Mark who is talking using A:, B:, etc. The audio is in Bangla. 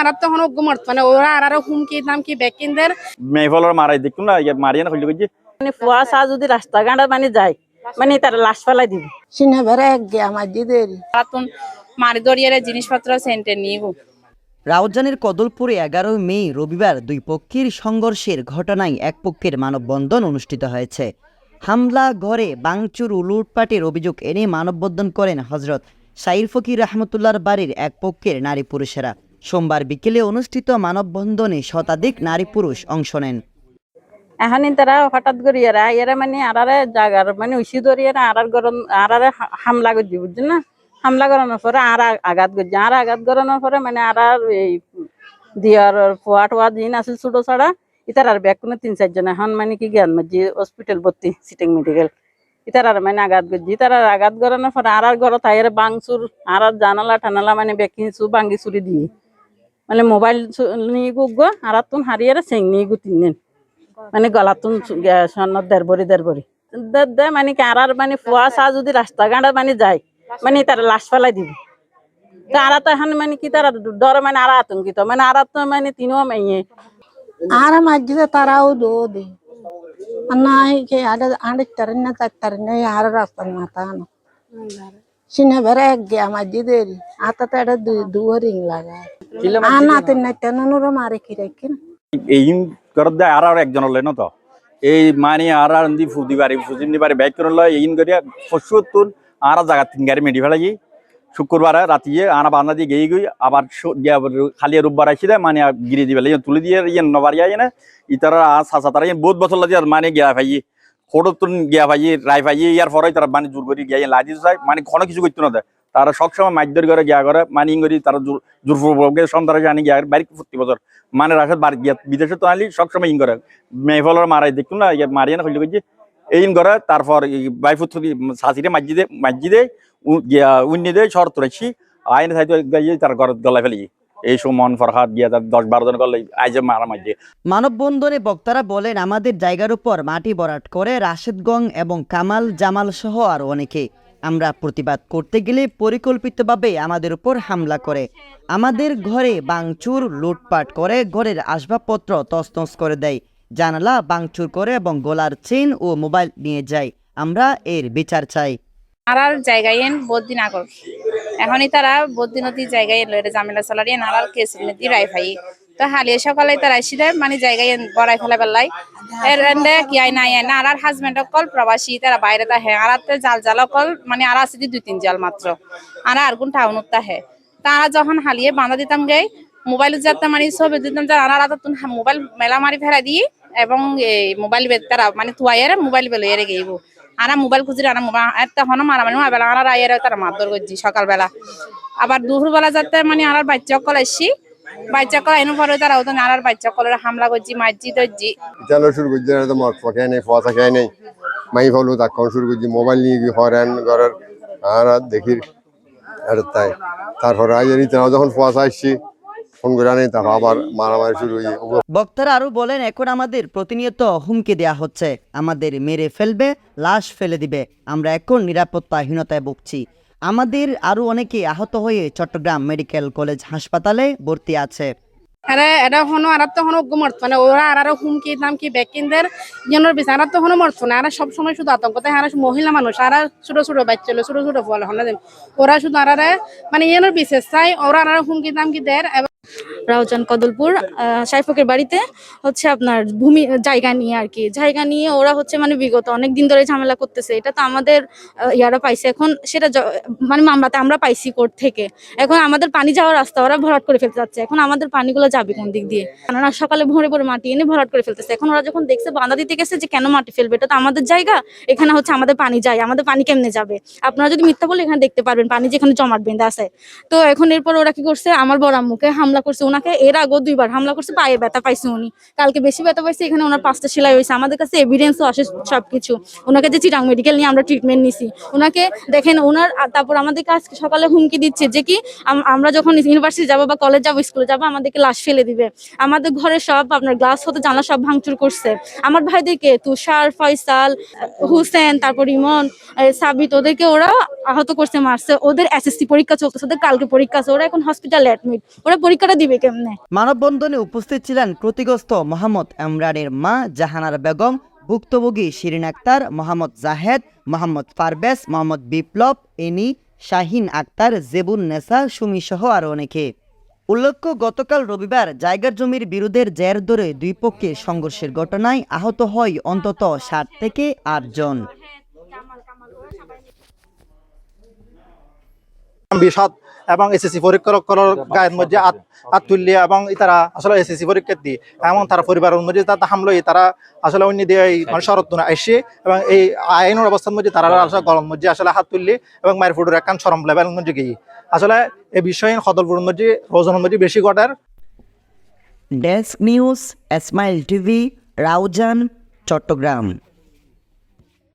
A: আর তখন মানে ওরা আর আরও হুমকি বেকিনদের
B: মেহফলর মারাই দেখুন না ইয়ে মারিয়ে না
C: মানে কুয়াশা যদি রাস্তাঘাট মানে যায় মানে তারা লাশ ফেলাই দিবে।
D: সিনে বেড়ে এক গে আমার দিদের
A: তাতুন মারি দরিয়ারে জিনিসপত্র সেন্টে নিয়ে
E: রাউজানের কদলপুরে এগারো মে রবিবার দুই পক্ষের সংঘর্ষের ঘটনায় এক পক্ষের মানববন্ধন অনুষ্ঠিত হয়েছে। হামলা ঘরে বাংচুর ও লুটপাটের অভিযোগ এনে মানববন্ধন করেন হজরত সাইর ফকির রহমতুল্লাহর বাড়ির এক পক্ষের নারী পুরুষেরা। সোমবার বিকেলে অনুষ্ঠিত মানববন্ধনে শতাধিক নারী পুরুষ অংশ নেন।
C: এখন তারা হঠাৎ করে এরা এরা মানে আরারে জাগার মানে উসি ধরি এরা গরম আরারে হামলা করছি, বুঝছেন না? হামলা করানোর পরে আর আঘাত করছে। আর আঘাত করানোর পরে মানে আর এই দিয়ার ফোয়া টোয়া দিন আছিল ছোট ছাড়া, ইতার আর ব্যাগ কোনো তিন চারজন এখন মানে কি জ্ঞান মাঝি হসপিটাল ভর্তি সিটিং মেডিকেল ইতার আর মানে আঘাত করছি। ইতার আর আঘাত করানোর পরে আর আর ঘরত আইরে বাংচুর আর জানালা টানালা মানে বেকিনছু বাঙ্গি চুরি দিয়ে। মানে মোবাইল নিয়ে গুগ আর তুন হারিয়ে সেং নিয়ে গু তিন দিন মানে গলাতুন স্বর্ণ দেড়বরি দেড়বরি দে- দে মানে কি আর মানে ফুয়া চা যদি রাস্তাঘাট মানে যায় মানে তার লাশ ফেলাই দিব তো আর তো এখন মানে কি তারা ডর মানে আর আতঙ্কিত মানে আর তো মানে তিনও মাইয়ে
D: আর মসজিদে তারাও দো দে নাই কে আড়ে আড়ে তারেন না তার তারেন না আর রাস্তা মাথা না সিনে বেড়ে এক গে আমার দিদের আতা তো এটা দুয়ার রিং লাগা আনা তিন না তেন নুরো মারে কি রেখে
B: এই করত দেয় আর আর একজন হলে না তো? এই মানে আর আর দি ফুদি বাড়ি ফুদি বাড়ি ব্যাগ করে লয় এই করিয়া ফসু তুন আর জায়গা তিন গাড়ি মেডি ফেলাই শুক্রবার রাতিয়ে আনা বান্না দিয়ে গেই গই আবার খালি রোববার আসি দেয় মানে গিরে দিবে। তুলে দিয়ে ইয়ে নবার ইয়ে না ইতারা সাসা তারা বহুত বছর লাগে মানে গিয়া ভাই ফটো তুন গিয়া ভাই রাই ভাই ইয়ার পরে তারা মানে জোর করি গিয়া লাদি যায় মানে কোনো কিছু করতে না তারা সবসময় মাইদর করে গিয়া করে মানে ইঙ্গরি তারা জোর জোরপূর্বক সন্তান জানি গিয়া বাড়ি প্রতি বছর। মানে গিয়া, বিদেশে তো আলি সবসময় ইং করে মেহফলর মারাই দেখুন না মারিয়ে না খুঁজে খুঁজে এই করে তারপর বাইফুত শাশিরে মাজিদে মাজিদে উন্নি দে শর্ত রাখছি, আইন গিয়ে তার গলায় ফেলি এই সুমন ফরহাদ গিয়া তার দশ বারো জন গলে আইজে মারা মাঝে
E: মানববন্ধনে বক্তারা বলেন আমাদের জায়গার উপর মাটি ভরাট করে রাশেদগং এবং কামাল জামাল সহ আর অনেকে। আমরা প্রতিবাদ করতে গেলে পরিকল্পিতভাবে আমাদের উপর হামলা করে। আমাদের ঘরে বাংচুর লুটপাট করে ঘরের আসবাবপত্র তছনছ করে দেয়। জানালা বাংচুর করে এবং গোলার চেন ও মোবাইল নিয়ে যায়। আমরা এর বিচার চাই।
A: জায়গায় আগর এখনই তারা বদিন নদী জায়গায় এলো, এটা জামেলা চালারি আর আর কেস নদী রাই ভাই। তো হালিয়ে সকালে তারা এসে মানে জায়গায় বড়াই ফেলে বেলাই এর কি আই নাই না, আর হাজবেন্ড কল প্রবাসী, তারা বাইরে তা হে আর জাল জাল কল মানে আর আছে দুই তিন জাল মাত্র। আর আর কোন টাউন তা হে তারা যখন হালিয়ে বাঁধা দিতাম গে মোবাইল যাতে মানে সব দিতাম যে আর আর মোবাইল মেলা মারি ফেলা দিয়ে এবং এই মোবাইল তারা মানে তুয়াইয়ারে মোবাইল বেলো এরে গেইব। আনা মোবাইল খুঁজি আনা মোবাইল এত হনো মারা মানে বেলা আনার আইয়ারে তারা মারধর করছি সকালবেলা। আবার দুপুরবেলা যাতে মানে আনার বাচ্চা কল আসছি বাচ্চা কল এনে পরে তারা ওদের আনার বাচ্চা কলের হামলা করছি মারছি ধরছি
F: ইতালো শুরু করছি তো মদ ফকে নেই ফসা খেয়ে নেই। মাই ফলো তাক্ষণ শুরু করছি মোবাইল নিয়ে গিয়ে হরেন ঘরের, আর দেখি আর তাই। তারপরে আজ ইতারা যখন ফসা আসছি ফোন করে আনি তারপর আবার মারামারি শুরু হয়ে
E: বক্তারা আরও বলেন এখন আমাদের প্রতিনিয়ত হুমকি দেয়া হচ্ছে। আমাদের মেরে ফেলবে লাশ ফেলে দিবে। আমরা এখন নিরাপত্তাহীনতায় ভুগছি। আমাদের আরও অনেকে আহত হয়ে চট্টগ্রাম মেডিকেল কলেজ হাসপাতালে ভর্তি আছে।
A: আরে এটা হনো আর তো হনো মরতো মানে ওরা আর আরও হুমকি দামকি বেকিনদের জনের বিচার আর তো হনো মরতো না। আর সব সময় শুধু আতঙ্ক তাই আর মহিলা মানুষ আর ছোট ছোট বাচ্চা ছোট ছোট ফল হন ওরা শুধু আর মানে ইয়েনের বিশেষ চাই। ওরা আর হুমকি দেয়? এবং
G: রাউজান কদলপুর সাইফকের বাড়িতে হচ্ছে আপনার ভূমি, জায়গা নিয়ে আর কি। জায়গা নিয়ে ওরা হচ্ছে মানে বিগত অনেক দিন ধরে ঝামেলা করতেছে। এটা তো আমাদের ইয়ারা পাইছে। এখন সেটা মানে মামলাতে আমরা পাইছি কোর্ট থেকে। এখন আমাদের পানি যাওয়ার রাস্তা, ওরা ভরাট করে ফেলতে যাচ্ছে। এখন আমাদের পানিগুলো যাবে কোন দিক দিয়ে? কেননা সকালে ভোরে ভোরে মাটি এনে ভরাট করে ফেলতেছে। এখন ওরা যখন দেখছে, বাঁধা দিতে গেছে যে কেন মাটি ফেলবে, এটা তো আমাদের জায়গা। এখানে হচ্ছে আমাদের পানি যায়। আমাদের পানি কেমনে যাবে? আপনারা যদি মিথ্যা বলে এখানে দেখতে পারবেন, পানি যেখানে জমাট বেঁধে আছে। তো এখন এরপর ওরা কি করছে? আমার বড় আম্মুকে হামলা করছে, ওনাকে এর আগেও দুইবার হামলা করছে পায়ে ব্যথা পাইছে উনি। কালকে বেশি ব্যথা পাইছে, এখানে ওনার পাঁচটা সেলাই হয়েছে। আমাদের কাছে এভিডেন্সও আসে সবকিছু। ওনাকে যে চিটাং মেডিকেল নিয়ে আমরা ট্রিটমেন্ট নিছি, ওনাকে দেখেন, ওনার তারপর আমাদেরকে আজকে সকালে হুমকি দিচ্ছে যে কি, আম- আমরা যখন ইউনিভার্সিটি যাব বা কলেজ যাব স্কুলে যাব, আমাদেরকে লাশ ফেলে দিবে। আমাদের ঘরে সব আপনার গ্লাস হতে জানলা সব ভাঙচুর করছে। আমার ভাইদেরকে তুষার, ফয়সাল, হুসেন, তারপর ইমন সাবিত, ওদেরকে ওরা আহত করছে, মারছে। ওদের এসএসসি পরীক্ষা চলতেছে, ওদের কালকে পরীক্ষা আছে। ওরা এখন হসপিটালে অ্যাডমিট ওরা পরীক্ষাটা দিবে কেমনে?
E: মানববন্ধনে উপস্থিত ছিলেন ক্ষতিগ্রস্ত মোহাম্মদ ইমরানের মা জাহানারা বেগম ভুক্তভোগী শিরিন আক্তার মোহাম্মদ জাহেদ মোহাম্মদ ফারবেস মোহাম্মদ বিপ্লব এনি শাহিন আক্তার জেবুন নেসা সুমি সহ আরও অনেকে। উল্লেখ্য গতকাল রবিবার জায়গার জমির বিরোধের জের ধরে দুই পক্ষের সংঘর্ষের ঘটনায় আহত হয় অন্তত ষাট থেকে আটজন
H: বিষাদ এবং এসএসসি পরীক্ষা করার গায়ের মধ্যে আত এবং তারা আসলে এসএসসি পরীক্ষা দিয়ে। এবং তারা পরিবারের মধ্যে তারা হামলো তারা আসলে অন্য দিয়ে এই মানে শরৎ এসে এবং এই আইনের অবস্থার মধ্যে তারা আসলে গরম মধ্যে আসলে হাত তুললে এবং মায়ের ফুটোর একখান সরম লেভেল মধ্যে গিয়ে। আসলে এই বিষয়ে সদলপুরের মধ্যে রোজনের মধ্যে বেশি ঘটার।
E: Desk news Smile TV Raozan Chattogram